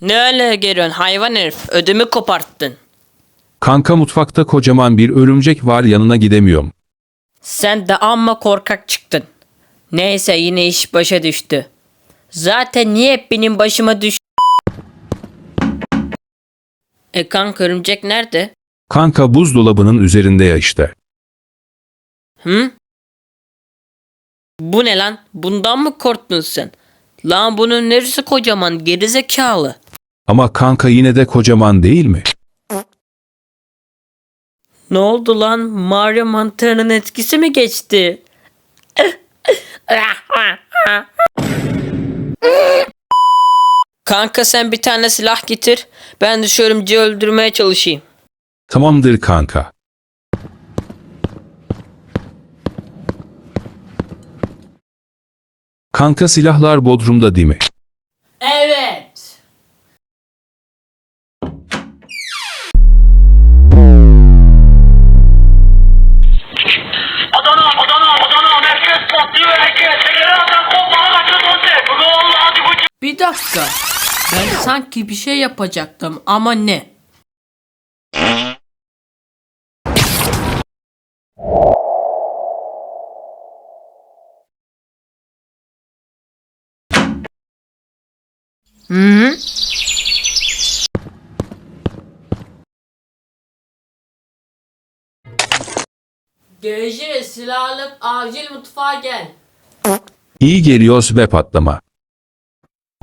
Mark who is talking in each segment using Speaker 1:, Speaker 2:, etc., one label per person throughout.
Speaker 1: Ne öyle geliyorsun hayvan herif? Ödümü koparttın.
Speaker 2: Kanka mutfakta kocaman bir örümcek var yanına gidemiyorum.
Speaker 1: Sen de amma korkak çıktın. Neyse yine iş başa düştü. Zaten niye hep benim başıma düş e kanka örümcek nerede?
Speaker 2: Kanka buzdolabının üzerinde ya işte.
Speaker 1: Hı? Bu ne lan? Bundan mı korktun sen? Lan bunun neresi kocaman gerizekalı.
Speaker 2: Ama kanka yine de kocaman değil mi?
Speaker 1: Ne oldu lan? Mario mantarının etkisi mi geçti? Kanka sen bir tane silah getir. Ben de şu örümceği öldürmeye çalışayım.
Speaker 2: Tamamdır kanka. Kanka silahlar bodrumda değil mi?
Speaker 1: Evet. Bir dakika. Ben sanki bir şey yapacaktım ama ne? Hı -hı. GJ silah alıp acil mutfağa gel.
Speaker 2: İyi geliyoruz ve patlama.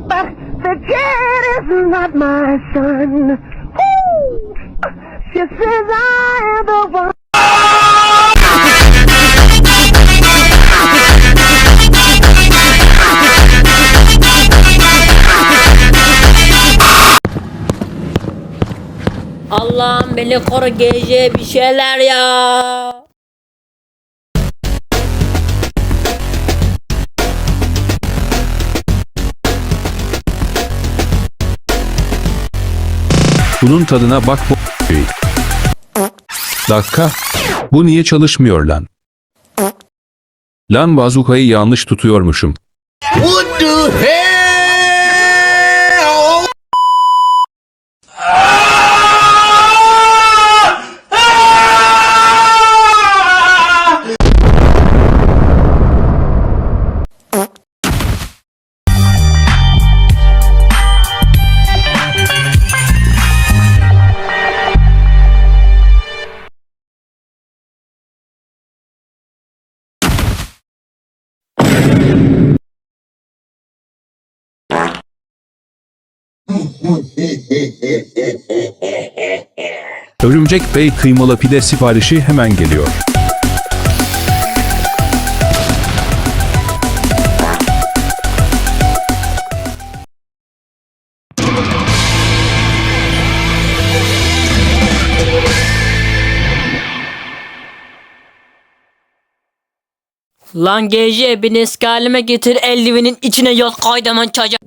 Speaker 3: The kid is not my son. Ooh. She says I am the one.
Speaker 1: Allah'ım beni koru GJ bir şeyler ya.
Speaker 2: Bunun tadına bak bu Dakika. Bu niye çalışmıyor lan? Lan bazukayı yanlış tutuyormuşum. Örümcek Bey kıymalı pide siparişi hemen geliyor.
Speaker 1: Lan GJ beni eski halime getir eldivinin içine yat kaydaman çocuk.